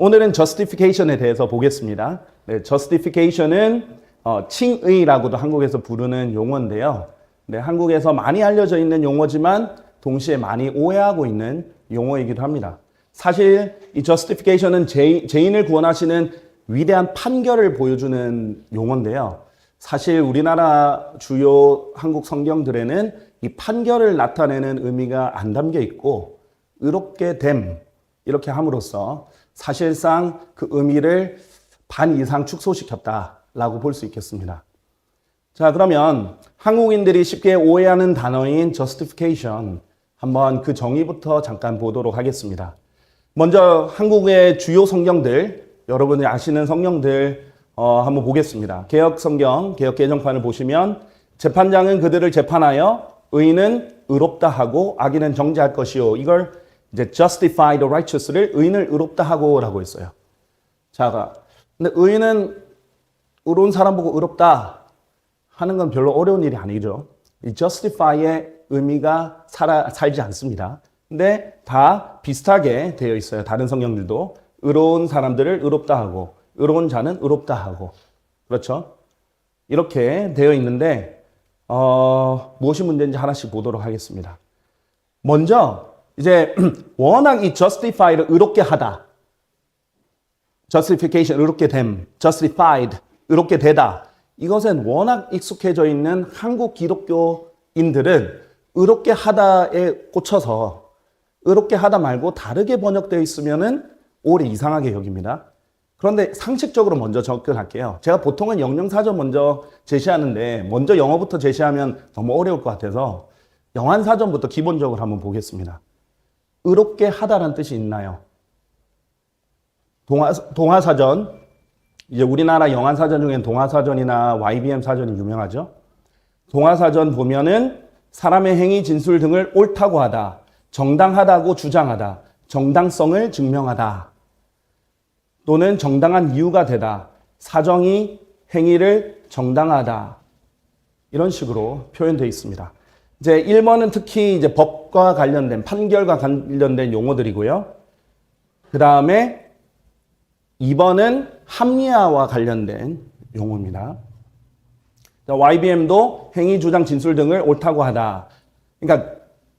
오늘은 justification에 대해서 보겠습니다. 네, justification은 어, 칭의라고도 한국에서 부르는 용어인데요. 네, 한국에서 많이 알려져 있는 용어지만 동시에 많이 오해하고 있는 용어이기도 합니다. 사실 이 justification은 죄, 죄인을 구원하시는 위대한 판결을 보여주는 용어인데요. 사실 우리나라 주요 한국 성경들에는 이 판결을 나타내는 의미가 안 담겨 있고 의롭게 됨 이렇게 함으로써 사실상 그 의미를 반 이상 축소시켰다라고 볼 수 있겠습니다. 자, 그러면 한국인들이 쉽게 오해하는 단어인 justification 한번 그 정의부터 잠깐 보도록 하겠습니다. 먼저 한국의 주요 성경들 여러분이 아시는 성경들 어, 한번 보겠습니다. 개혁 성경, 개혁 개정판을 보시면 재판장은 그들을 재판하여 의인은 의롭다 하고 악인은 정죄할 것이요. 이걸 이제 justify the righteous를 의인을 의롭다 하고라고 했어요. 자, 근데 의인은 의로운 사람 보고 의롭다 하는 건 별로 어려운 일이 아니죠. 이 justify의 의미가 살아, 살지 않습니다. 근데 다 비슷하게 되어 있어요. 다른 성경들도 의로운 사람들을 의롭다 하고 의로운 자는 의롭다 하고 그렇죠? 이렇게 되어 있는데 어, 무엇이 문제인지 하나씩 보도록 하겠습니다. 먼저 이제 워낙 이 justify를 의롭게 하다, justification 의롭게 됨, justified 의롭게 되다 이것은 워낙 익숙해져 있는 한국 기독교인들은 의롭게 하다에 꽂혀서 의롭게 하다 말고 다르게 번역되어 있으면은 오래 이상하게 여깁니다. 그런데 상식적으로 먼저 접근할게요. 제가 보통은 영영사전 먼저 제시하는데 먼저 영어부터 제시하면 너무 어려울 것 같아서 영한사전부터 기본적으로 한번 보겠습니다. 의롭게 하다라는 뜻이 있나요? 동화, 동화사전, 이제 우리나라 영한사전 중엔 동화사전이나 YBM 사전이 유명하죠? 동화사전 보면은 사람의 행위, 진술 등을 옳다고 하다, 정당하다고 주장하다, 정당성을 증명하다, 또는 정당한 이유가 되다, 사정이 행위를 정당하다, 이런 식으로 표현되어 있습니다. 이제 1번은 특히 이제 법 과 관련된, 판결과 관련된 용어들이고요. 그 다음에 2번은 합리화와 관련된 용어입니다. YBM도 행위, 주장, 진술 등을 옳다고 하다. 그러니까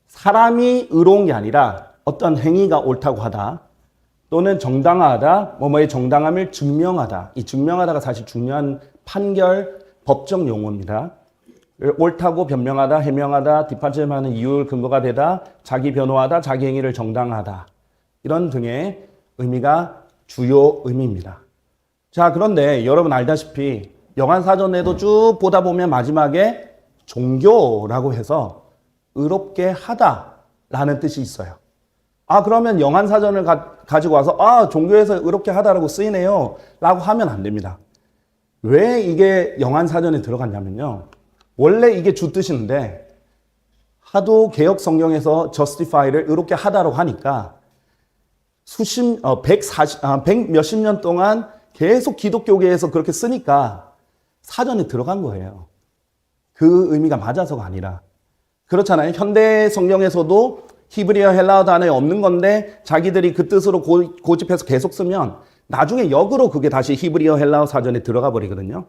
사람이 의로운 게 아니라 어떤 행위가 옳다고 하다. 또는 정당하다, 뭐뭐의 정당함을 증명하다. 이 증명하다가 사실 중요한 판결 법적 용어입니다. 옳다고 변명하다, 해명하다, 뒷받침하는 이유 근거가 되다, 자기 변호하다, 자기 행위를 정당하다. 이런 등의 의미가 주요 의미입니다. 자, 그런데 여러분 알다시피 영한사전에도 쭉 보다 보면 마지막에 종교라고 해서 의롭게 하다라는 뜻이 있어요. 아, 그러면 영한사전을 가, 지고 와서 아, 종교에서 의롭게 하다라고 쓰이네요. 라고 하면 안 됩니다. 왜 이게 영한사전에 들어갔냐면요. 원래 이게 주 뜻인데 하도 개혁 성경에서 justify를 의롭게 하다라고 하니까 수십, 어, 140, 아, 100 몇십 년 동안 계속 기독교계에서 그렇게 쓰니까 사전에 들어간 거예요. 그 의미가 맞아서가 아니라. 그렇잖아요. 현대 성경에서도 히브리어 헬라어 단어에 없는 건데 자기들이 그 뜻으로 고, 고집해서 계속 쓰면 나중에 역으로 그게 다시 히브리어 헬라어 사전에 들어가 버리거든요.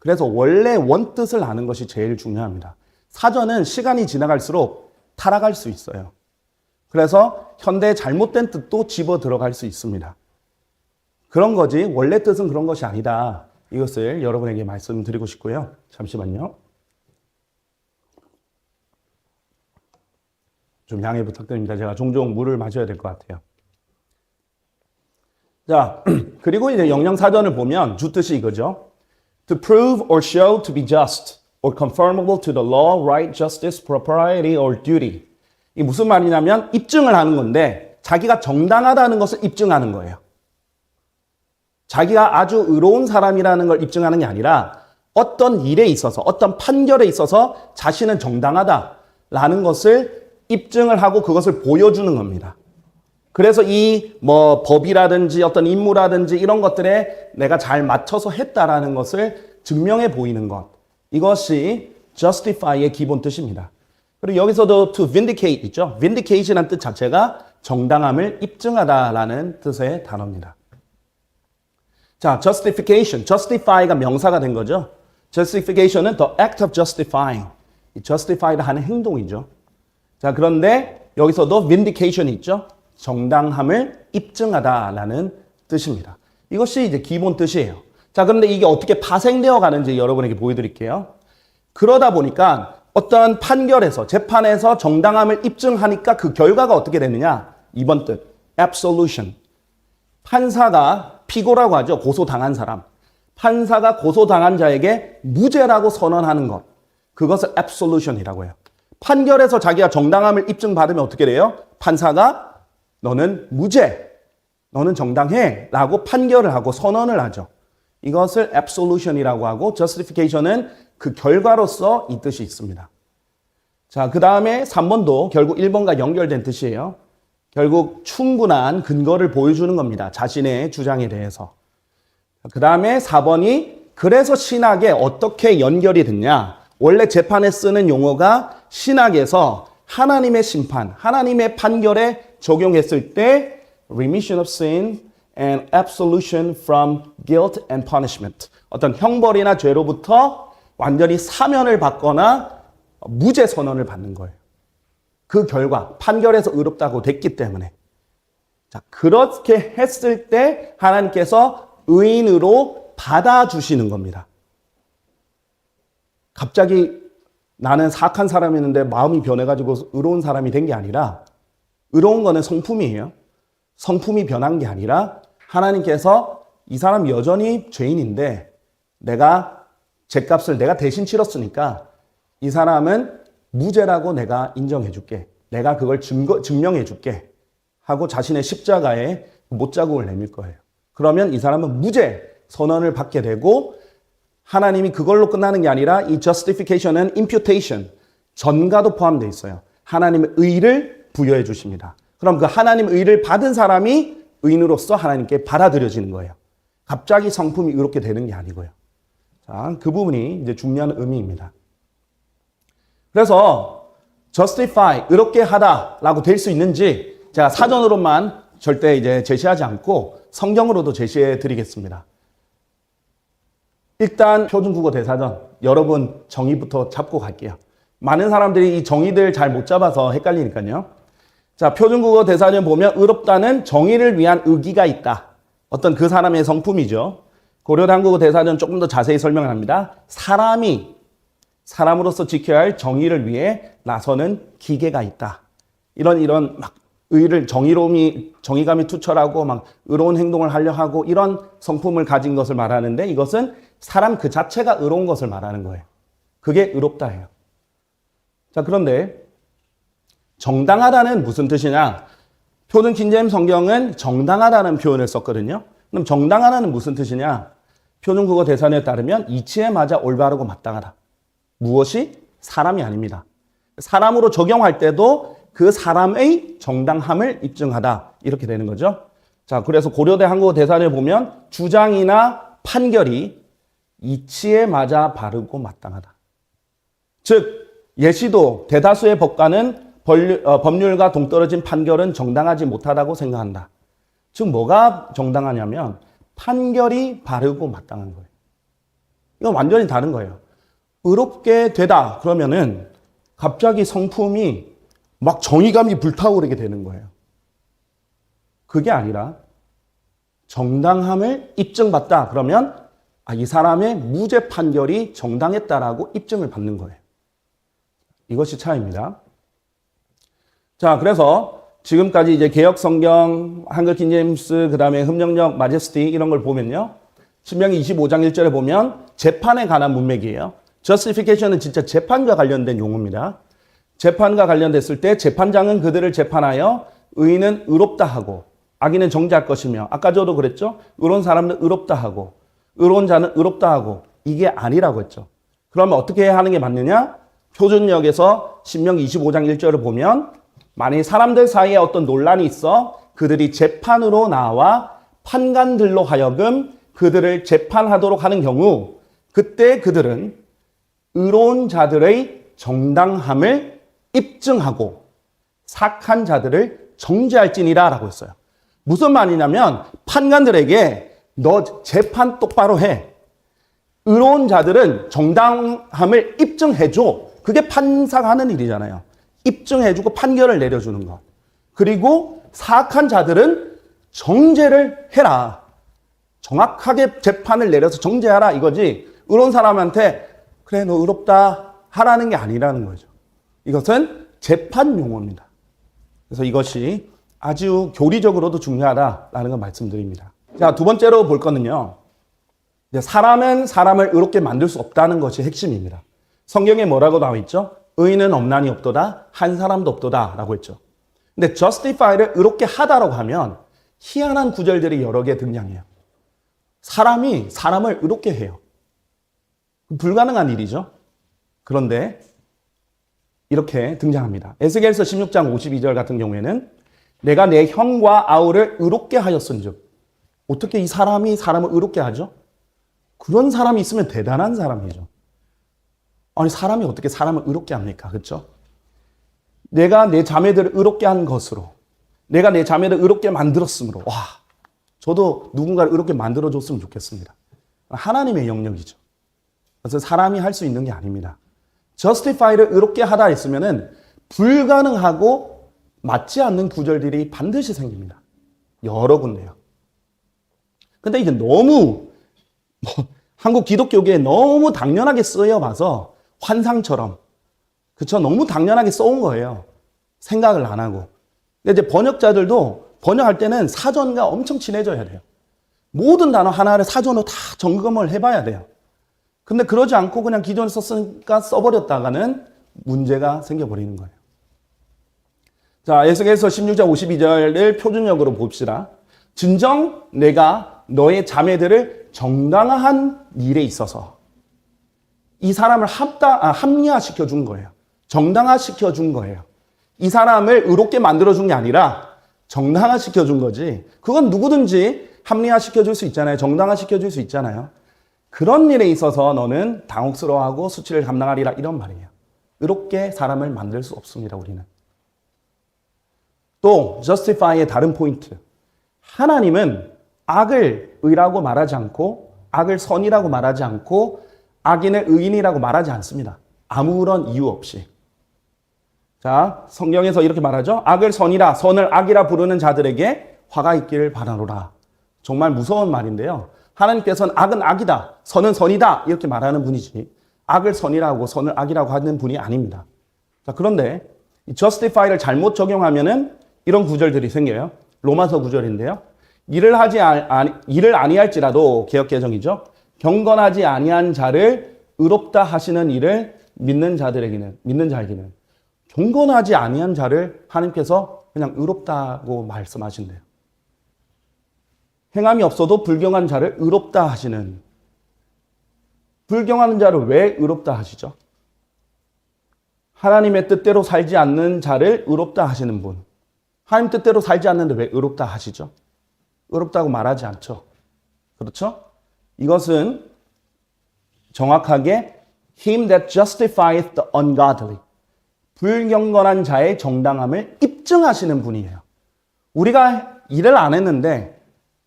그래서 원래 원 뜻을 아는 것이 제일 중요합니다. 사전은 시간이 지나갈수록 타락할 수 있어요. 그래서 현대의 잘못된 뜻도 집어 들어갈 수 있습니다. 그런 거지 원래 뜻은 그런 것이 아니다. 이것을 여러분에게 말씀드리고 싶고요. 잠시만요. 좀 양해 부탁드립니다. 제가 종종 물을 마셔야 될 것 같아요. 자, 그리고 이제 영영사전을 보면 주 뜻이 이거죠. To prove or show to be just or conformable to the law, right, justice, propriety or duty. 이 무슨 말이냐면 입증을 하는 건데 자기가 정당하다는 것을 입증하는 거예요. 자기가 아주 의로운 사람이라는 걸 입증하는 게 아니라 어떤 일에 있어서 어떤 판결에 있어서 자신은 정당하다라는 것을 입증을 하고 그것을 보여주는 겁니다. 그래서 이 뭐 법이라든지 어떤 임무라든지 이런 것들에 내가 잘 맞춰서 했다라는 것을 증명해 보이는 것. 이것이 justify의 기본 뜻입니다. 그리고 여기서도 to vindicate 있죠. vindication이라는 뜻 자체가 정당함을 입증하다라는 뜻의 단어입니다. 자, justification. justify가 명사가 된 거죠. justification은 the act of justifying. 이 justify를 하는 행동이죠. 자, 그런데 여기서도 vindication이 있죠. 정당함을 입증하다라는 뜻입니다. 이것이 이제 기본 뜻이에요. 자, 그런데 이게 어떻게 파생되어 가는지 여러분에게 보여드릴게요. 그러다 보니까 어떤 판결에서, 재판에서 정당함을 입증하니까 그 결과가 어떻게 되느냐? 이번 뜻, absolution. 판사가 피고라고 하죠. 고소당한 사람. 판사가 고소당한 자에게 무죄라고 선언하는 것. 그것을 absolution이라고 해요. 판결에서 자기가 정당함을 입증받으면 어떻게 돼요? 판사가 너는 무죄, 너는 정당해 라고 판결을 하고 선언을 하죠. 이것을 absolution이라고 하고 justification은 그 결과로서 이 뜻이 있습니다. 자, 그 다음에 3번도 결국 1번과 연결된 뜻이에요. 결국 충분한 근거를 보여주는 겁니다. 자신의 주장에 대해서. 그 다음에 4번이 그래서 신학에 어떻게 연결이 됐냐. 원래 재판에 쓰는 용어가 신학에서 하나님의 심판, 하나님의 판결에 적용했을 때 remission of sin and absolution from guilt and punishment. 어떤 형벌이나 죄로부터 완전히 사면을 받거나 무죄 선언을 받는 거예요. 그 결과 판결에서 의롭다고 됐기 때문에 자 그렇게 했을 때 하나님께서 의인으로 받아주시는 겁니다. 갑자기 나는 사악한 사람이었는데 마음이 변해가지고 의로운 사람이 된 게 아니라 의로운 거는 성품이에요. 성품이 변한 게 아니라 하나님께서 이 사람 여전히 죄인인데 내가 죄값을 내가 대신 치렀으니까 이 사람은 무죄라고 내가 인정해 줄게. 내가 그걸 증거, 증명해 줄게. 하고 자신의 십자가에 못자국을 내밀 거예요. 그러면 이 사람은 무죄 선언을 받게 되고 하나님이 그걸로 끝나는 게 아니라 이 justification은 imputation, 전가도 포함되어 있어요. 하나님의 의를 부여해 주십니다. 그럼 그 하나님의 의를 받은 사람이 의인으로서 하나님께 받아들여지는 거예요. 갑자기 성품이 의롭게 되는 게 아니고요. 자, 그 부분이 이제 중요한 의미입니다. 그래서 justify, 의롭게 하다라고 될 수 있는지 제가 사전으로만 절대 이제 제시하지 않고 성경으로도 제시해 드리겠습니다. 일단 표준국어 대사전 여러분 정의부터 잡고 갈게요. 많은 사람들이 이 정의들 잘 못 잡아서 헷갈리니까요. 자, 표준국어 대사전 보면 의롭다는 정의를 위한 의기가 있다. 어떤 그 사람의 성품이죠. 고려한국어 대사전 조금 더 자세히 설명을 합니다. 사람이 사람으로서 지켜야 할 정의를 위해 나서는 기계가 있다. 이런 이런 막 의를 정의로움이 정의감이 투철하고 막 의로운 행동을 하려 하고 이런 성품을 가진 것을 말하는데 이것은 사람 그 자체가 의로운 것을 말하는 거예요. 그게 의롭다예요. 자, 그런데 정당하다는 무슨 뜻이냐? 표준 킨제임 성경은 정당하다는 표현을 썼거든요. 그럼 정당하다는 무슨 뜻이냐? 표준 국어 대사에 따르면 이치에 맞아 올바르고 마땅하다. 무엇이? 사람이 아닙니다. 사람으로 적용할 때도 그 사람의 정당함을 입증하다. 이렇게 되는 거죠. 자, 그래서 고려대 한국어 대사를 보면 주장이나 판결이 이치에 맞아 바르고 마땅하다. 즉, 예시도 대다수의 법관은 법률, 어, 법률과 동떨어진 판결은 정당하지 못하다고 생각한다. 즉, 뭐가 정당하냐면 판결이 바르고 마땅한 거예요. 이건 완전히 다른 거예요. 의롭게 되다 그러면은 갑자기 성품이 막 정의감이 불타오르게 되는 거예요. 그게 아니라 정당함을 입증받다 그러면 아, 이 사람의 무죄 판결이 정당했다라고 입증을 받는 거예요. 이것이 차이입니다. 자, 그래서 지금까지 이제 개혁 성경, 한글 킹제임스, 그 다음에 흠령력, 마제스티 이런 걸 보면요. 신명기 25장 1절에 보면 재판에 관한 문맥이에요. justification은 진짜 재판과 관련된 용어입니다. 재판과 관련됐을 때 재판장은 그들을 재판하여 의인은 의롭다 하고 악인은 정죄할 것이며 아까 저도 그랬죠. 의로운 사람은 의롭다 하고 의로운 자는 의롭다 하고 이게 아니라고 했죠. 그러면 어떻게 하는 게 맞느냐? 표준역에서 신명기 25장 1절을 보면 만약 사람들 사이에 어떤 논란이 있어 그들이 재판으로 나와 판관들로 하여금 그들을 재판하도록 하는 경우 그때 그들은 의로운 자들의 정당함을 입증하고 착한 자들을 정죄할지니라 라고 했어요. 무슨 말이냐면 판관들에게 너 재판 똑바로 해. 의로운 자들은 정당함을 입증해줘. 그게 판사가 하는 일이잖아요. 입증해주고 판결을 내려주는 것. 그리고 사악한 자들은 정죄를 해라. 정확하게 재판을 내려서 정죄하라 이거지. 의로운 사람한테 그래 너 의롭다 하라는 게 아니라는 거죠. 이것은 재판 용어입니다. 그래서 이것이 아주 교리적으로도 중요하다라는 걸 말씀드립니다. 자, 두 번째로 볼 거는요. 사람은 사람을 의롭게 만들 수 없다는 것이 핵심입니다. 성경에 뭐라고 나와 있죠? 의인은 없나니 없도다, 한 사람도 없도다 라고 했죠. 근데 justify를 의롭게 하다라고 하면 희한한 구절들이 여러 개 등장해요. 사람이 사람을 의롭게 해요. 불가능한 일이죠. 그런데 이렇게 등장합니다. 에스겔서 16장 52절 같은 경우에는 내가 내 형과 아우를 의롭게 하였은즉 어떻게 이 사람이 사람을 의롭게 하죠? 그런 사람이 있으면 대단한 사람이죠. 아니 사람이 어떻게 사람을 의롭게 합니까? 그렇죠? 내가 내 자매들을 의롭게 한 것으로 내가 내 자매를 의롭게 만들었으므로 와 저도 누군가를 의롭게 만들어 줬으면 좋겠습니다. 하나님의 영역이죠. 그래서 사람이 할 수 있는 게 아닙니다. justify를 의롭게 하다 했으면은 불가능하고 맞지 않는 구절들이 반드시 생깁니다. 여러 군데요. 근데 이게 너무 뭐 한국 기독교계에 너무 당연하게 쓰여 봐서 환상처럼 그쵸 너무 당연하게 써온 거예요. 생각을 안 하고. 이제 번역자들도 번역할 때는 사전과 엄청 친해져야 돼요. 모든 단어 하나를 사전으로 다 점검을 해봐야 돼요. 근데 그러지 않고 그냥 기존에 썼으니까 써버렸다가는 문제가 생겨버리는 거예요. 자, 에스겔서 16장 52절을 표준역으로 봅시다. 진정 내가 너의 자매들을 정당한 일에 있어서 이 사람을 합다, 아, 합리화시켜 준 거예요. 정당화시켜 준 거예요. 이 사람을 의롭게 만들어 준 게 아니라 정당화시켜 준 거지. 그건 누구든지 합리화시켜 줄 수 있잖아요. 정당화시켜 줄 수 있잖아요. 그런 일에 있어서 너는 당혹스러워하고 수치를 감당하리라 이런 말이에요. 의롭게 사람을 만들 수 없습니다, 우리는. 또 justify의 다른 포인트. 하나님은 악을 의라고 말하지 않고 악을 선이라고 말하지 않고 악인을 의인이라고 말하지 않습니다. 아무런 이유 없이. 자, 성경에서 이렇게 말하죠. 악을 선이라 선을 악이라 부르는 자들에게 화가 있기를 바라노라. 정말 무서운 말인데요. 하나님께서는 악은 악이다, 선은 선이다 이렇게 말하는 분이지 악을 선이라고 선을 악이라고 하는 분이 아닙니다. 자, 그런데 이 justify를 잘못 적용하면은 이런 구절들이 생겨요. 로마서 구절인데요. 일을 하지 아니, 일을 아니할지라도 개혁 개정이죠. 경건하지 아니한 자를 의롭다 하시는 일을 믿는 자들에게는 믿는 자에게는 경건하지 아니한 자를 하나님께서 그냥 의롭다고 말씀하신대요. 행함이 없어도 불경한 자를 의롭다 하시는 불경하는 자를 왜 의롭다 하시죠? 하나님의 뜻대로 살지 않는 자를 의롭다 하시는 분. 하나님 뜻대로 살지 않는데 왜 의롭다 하시죠? 의롭다고 말하지 않죠. 그렇죠? 이것은 정확하게 him that justifieth the ungodly. 불경건한 자의 정당함을 입증하시는 분이에요. 우리가 일을 안 했는데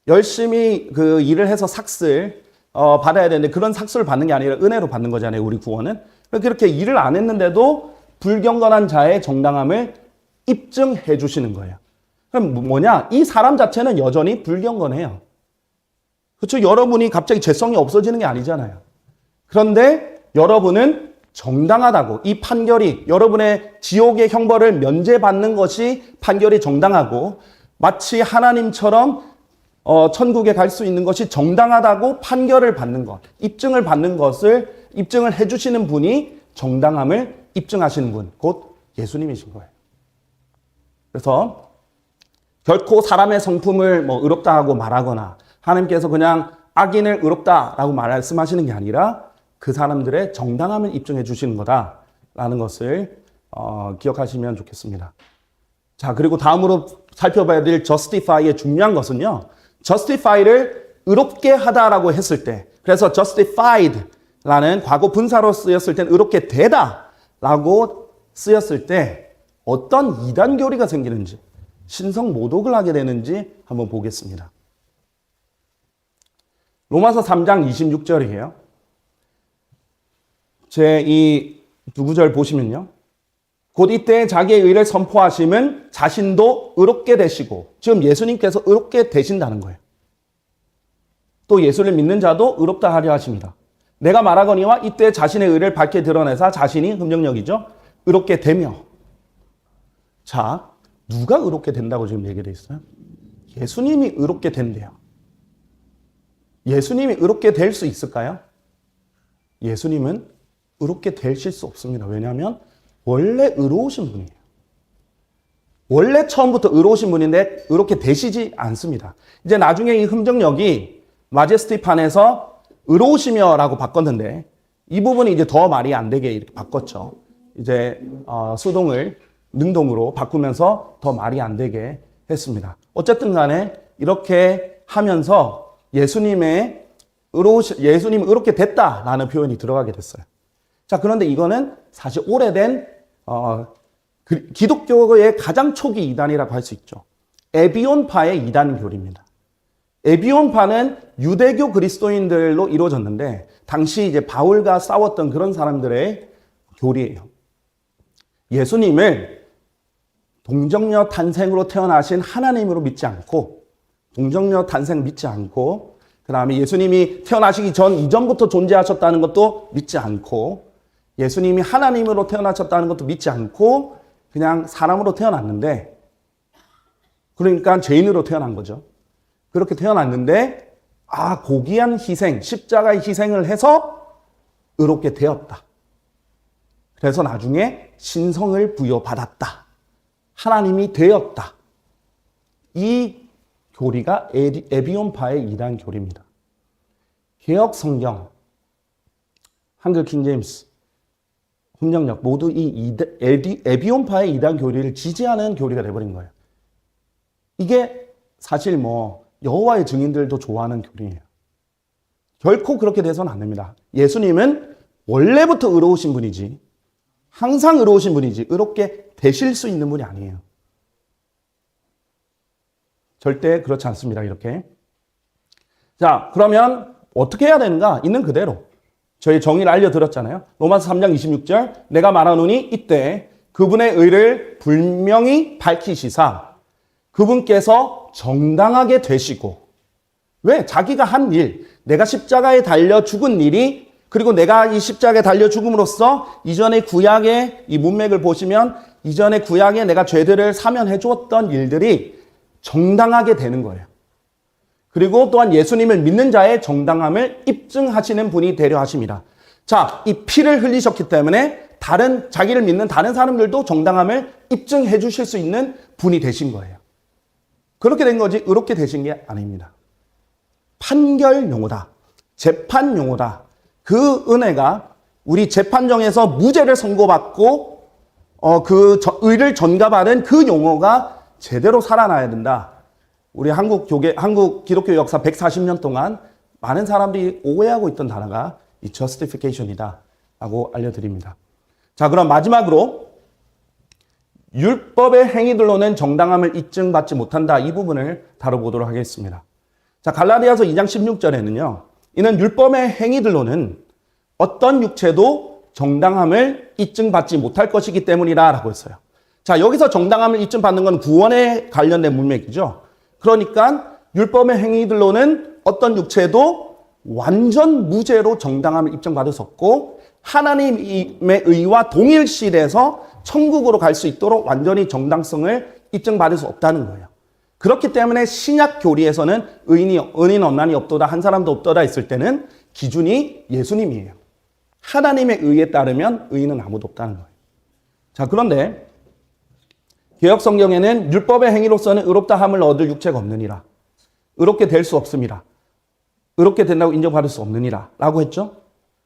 열심히 그 일을 해서 삭슬 어, 받아야 되는데 그런 삭슬을 받는 게 아니라 은혜로 받는 거잖아요. 우리 구원은. 그렇게 일을 안 했는데도 불경건한 자의 정당함을 입증해 주시는 거예요. 그럼 뭐냐? 이 사람 자체는 여전히 불경건해요. 그렇죠? 여러분이 갑자기 죄성이 없어지는 게 아니잖아요. 그런데 여러분은 정당하다고 이 판결이 여러분의 지옥의 형벌을 면제받는 것이 판결이 정당하고 마치 하나님처럼 어, 천국에 갈 수 있는 것이 정당하다고 판결을 받는 것, 입증을 받는 것을 입증을 해주시는 분이 정당함을 입증하시는 분, 곧 예수님이신 거예요. 그래서 결코 사람의 성품을 뭐 의롭다 하고 말하거나 하나님께서 그냥 악인을 의롭다라고 말씀하시는 게 아니라 그 사람들의 정당함을 입증해 주시는 거다라는 것을 어, 기억하시면 좋겠습니다. 자, 그리고 다음으로 살펴봐야 될 justify의 중요한 것은요. justify를 의롭게 하다라고 했을 때, 그래서 justified라는 과거 분사로 쓰였을 땐 의롭게 되다라고 쓰였을 때 어떤 이단 교리가 생기는지, 신성 모독을 하게 되는지 한번 보겠습니다. 로마서 3장 26절이에요. 제 이 두 구절 보시면요. 곧 이때 자기의 의를 선포하심은 자신도 의롭게 되시고 지금 예수님께서 의롭게 되신다는 거예요. 또 예수를 믿는 자도 의롭다 하려 하십니다. 내가 말하거니와 이때 자신의 의를 밝게 드러내사 자신이 흠정력이죠. 의롭게 되며. 자, 누가 의롭게 된다고 지금 얘기돼 있어요? 예수님이 의롭게 된대요. 예수님이 의롭게 될 수 있을까요? 예수님은 의롭게 되실 수 없습니다. 왜냐하면 원래 의로우신 분이에요. 원래 처음부터 의로우신 분인데 의롭게 되시지 않습니다. 이제 나중에 이 흠정력이 마제스티판에서 의로우시며라고 바꿨는데 이 부분이 이제 더 말이 안 되게 이렇게 바꿨죠. 이제 어, 수동을 능동으로 바꾸면서 더 말이 안 되게 했습니다. 어쨌든 간에 이렇게 하면서 예수님의 의로우시, 예수님 의롭게 됐다라는 표현이 들어가게 됐어요. 자, 그런데 이거는 사실 오래된 어, 그- 기독교의 가장 초기 이단이라고 할 수 있죠. 에비온파의 이단 교리입니다. 에비온파는 유대교 그리스도인들로 이루어졌는데 당시 이제 바울과 싸웠던 그런 사람들의 교리예요. 예수님을 동정녀 탄생으로 태어나신 하나님으로 믿지 않고 동정녀 탄생 믿지 않고 그 다음에 예수님이 태어나시기 전 이전부터 존재하셨다는 것도 믿지 않고 예수님이 하나님으로 태어나셨다는 것도 믿지 않고 그냥 사람으로 태어났는데 그러니까 죄인으로 태어난 거죠. 그렇게 태어났는데 아 고귀한 희생, 십자가의 희생을 해서 의롭게 되었다. 그래서 나중에 신성을 부여받았다. 하나님이 되었다. 이 교리가 에비온파의 이단 교리입니다. 개혁 성경, 한글 킹제임스, 훈령력 모두 이 에비온파의 이단 교리를 지지하는 교리가 돼버린 거예요. 이게 사실 뭐 여호와의 증인들도 좋아하는 교리예요. 결코 그렇게 돼서는 안 됩니다. 예수님은 원래부터 의로우신 분이지 항상 의로우신 분이지 의롭게 되실 수 있는 분이 아니에요. 절대 그렇지 않습니다. 이렇게. 자, 그러면 어떻게 해야 되는가? 있는 그대로. 저희 정의를 알려드렸잖아요. 로마서 3장 26절. 내가 말하노니 이때 그분의 의를 분명히 밝히시사 그분께서 정당하게 되시고 왜? 자기가 한 일, 내가 십자가에 달려 죽은 일이 그리고 내가 이 십자가에 달려 죽음으로써 이전의 구약의 이 문맥을 보시면 이전의 구약에 내가 죄들을 사면해 주었던 일들이 정당하게 되는 거예요. 그리고 또한 예수님을 믿는 자의 정당함을 입증하시는 분이 되려 하십니다. 자, 이 피를 흘리셨기 때문에 다른 자기를 믿는 다른 사람들도 정당함을 입증해 주실 수 있는 분이 되신 거예요. 그렇게 된 거지 의롭게 되신 게 아닙니다. 판결 용어다. 재판 용어다. 그 은혜가 우리 재판정에서 무죄를 선고받고 어, 그 저- 의를 전가받은 그 용어가 제대로 살아나야 된다. 우리 한국 교계, 한국 기독교 역사 140년 동안 많은 사람들이 오해하고 있던 단어가 이 justification이다. 라고 알려드립니다. 자, 그럼 마지막으로 율법의 행위들로는 정당함을 입증받지 못한다. 이 부분을 다뤄보도록 하겠습니다. 자, 갈라디아서 2장 16절에는요. 이는 율법의 행위들로는 어떤 육체도 정당함을 입증받지 못할 것이기 때문이다 라고 했어요. 자, 여기서 정당함을 입증받는 건 구원에 관련된 문맥이죠. 그러니까 율법의 행위들로는 어떤 육체도 완전 무죄로 정당함을 입증받을 수 없고 하나님의 의와 동일시돼서 천국으로 갈 수 있도록 완전히 정당성을 입증받을 수 없다는 거예요. 그렇기 때문에 신약 교리에서는 의인이 은인 없나니 없도다 한 사람도 없도다 했을 때는 기준이 예수님이에요. 하나님의 의에 따르면 의인은 아무도 없다는 거예요. 자, 그런데 개혁 성경에는 율법의 행위로서는 의롭다 함을 얻을 육체가 없느니라. 의롭게 될 수 없습니다. 의롭게 된다고 인정받을 수 없느니라. 라고 했죠?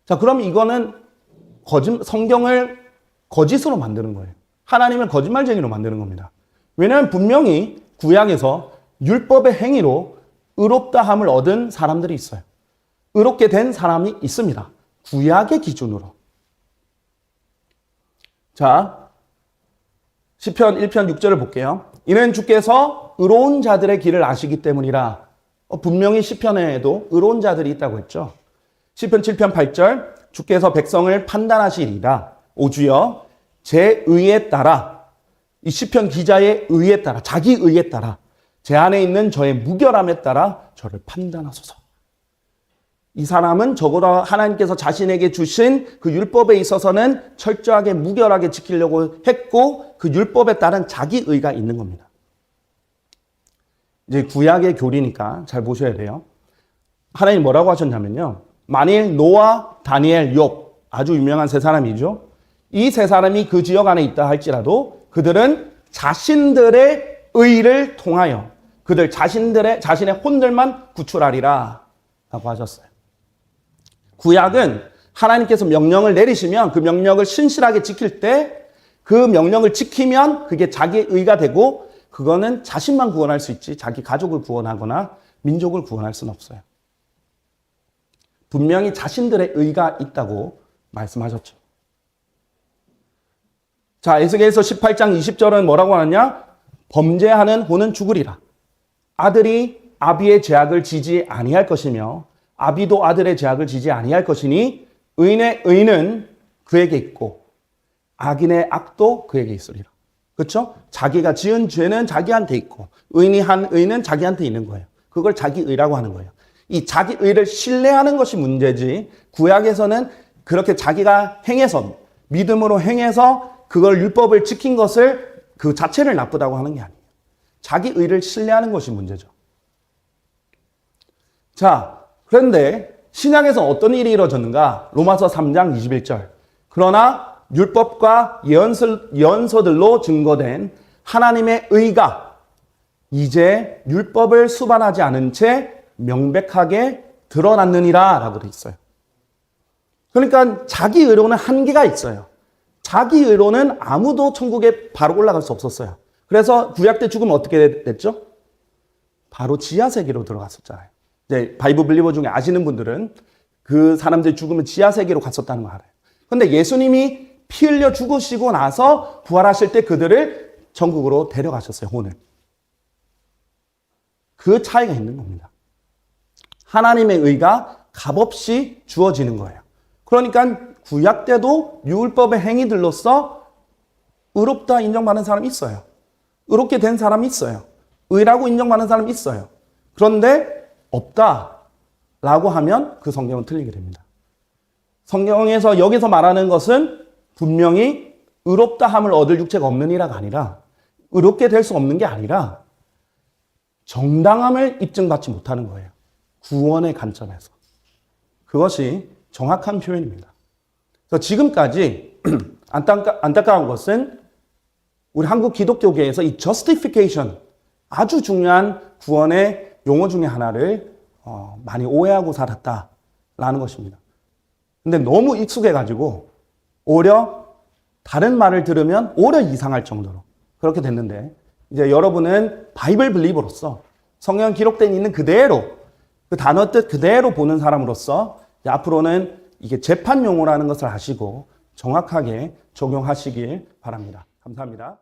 자, 그럼 이거는 거짓, 성경을 거짓으로 만드는 거예요. 하나님을 거짓말쟁이로 만드는 겁니다. 왜냐하면 분명히 구약에서 율법의 행위로 의롭다 함을 얻은 사람들이 있어요. 의롭게 된 사람이 있습니다. 구약의 기준으로. 자, 시편 1편 6절을 볼게요. 이는 주께서 의로운 자들의 길을 아시기 때문이라. 어, 분명히 시편에도 의로운 자들이 있다고 했죠. 시편 7편 8절 주께서 백성을 판단하시리라. 오주여 제 의에 따라 이 시편 기자의 의에 따라 자기 의에 따라 제 안에 있는 저의 무결함에 따라 저를 판단하소서. 이 사람은 적어도 하나님께서 자신에게 주신 그 율법에 있어서는 철저하게 무결하게 지키려고 했고 그 율법에 따른 자기 의가 있는 겁니다. 이제 구약의 교리니까 잘 보셔야 돼요. 하나님 뭐라고 하셨냐면요. 만일 노아, 다니엘, 욥 아주 유명한 세 사람이죠. 이 세 사람이 그 지역 안에 있다 할지라도 그들은 자신들의 의를 통하여 그들 자신들의 자신의 혼들만 구출하리라 라고 하셨어요. 구약은 하나님께서 명령을 내리시면 그 명령을 신실하게 지킬 때 그 명령을 지키면 그게 자기의 의가 되고 그거는 자신만 구원할 수 있지 자기 가족을 구원하거나 민족을 구원할 수는 없어요. 분명히 자신들의 의가 있다고 말씀하셨죠. 자, 에스겔서 18장 20절은 뭐라고 하느냐? 범죄하는 호는 죽으리라. 아들이 아비의 죄악을 지지 아니할 것이며 아비도 아들의 죄악을 지지 아니할 것이니 의인의 의는 그에게 있고 악인의 악도 그에게 있으리라. 그렇죠? 자기가 지은 죄는 자기한테 있고 의인이 한 의는 자기한테 있는 거예요. 그걸 자기 의라고 하는 거예요. 이 자기 의를 신뢰하는 것이 문제지 구약에서는 그렇게 자기가 행해서 믿음으로 행해서 그걸 율법을 지킨 것을 그 자체를 나쁘다고 하는 게 아니에요. 자기 의를 신뢰하는 것이 문제죠. 자, 그런데 신약에서 어떤 일이 이루어졌는가? 로마서 3장 21절. 그러나 율법과 예언서, 예언서들로 증거된 하나님의 의가 이제 율법을 수반하지 않은 채 명백하게 드러났느니라 라고 돼 있어요. 그러니까 자기 의로는 한계가 있어요. 자기 의로는 아무도 천국에 바로 올라갈 수 없었어요. 그래서 구약 때 죽으면 어떻게 됐죠? 바로 지하 세계로 들어갔었잖아요. 이제 바이브 블리버 중에 아시는 분들은 그 사람들이 죽으면 지하 세계로 갔었다는 거 알아요. 근데 예수님이 피 흘려 죽으시고 나서 부활하실 때 그들을 천국으로 데려가셨어요, 혼을. 그 차이가 있는 겁니다. 하나님의 의가 값없이 주어지는 거예요. 그러니까 구약 때도 율법의 행위들로서 의롭다 인정받는 사람이 있어요. 의롭게 된 사람이 있어요. 의라고 인정받는 사람이 있어요. 그런데 없다라고 하면 그 성경은 틀리게 됩니다. 성경에서 여기서 말하는 것은 분명히 의롭다함을 얻을 육체가 없는 이라가 아니라 의롭게 될 수 없는 게 아니라 정당함을 입증받지 못하는 거예요. 구원의 관점에서. 그것이 정확한 표현입니다. 그래서 지금까지 안타까, 안타까운 것은 우리 한국 기독교계에서 이 justification 아주 중요한 구원의 용어 중에 하나를 어, 많이 오해하고 살았다라는 것입니다. 근데 너무 익숙해가지고 오히려 다른 말을 들으면 오히려 이상할 정도로 그렇게 됐는데 이제 여러분은 바이블 블리버로서 성경 기록된 있는 그대로 그 단어 뜻 그대로 보는 사람으로서 앞으로는 이게 재판 용어라는 것을 아시고 정확하게 적용하시길 바랍니다. 감사합니다.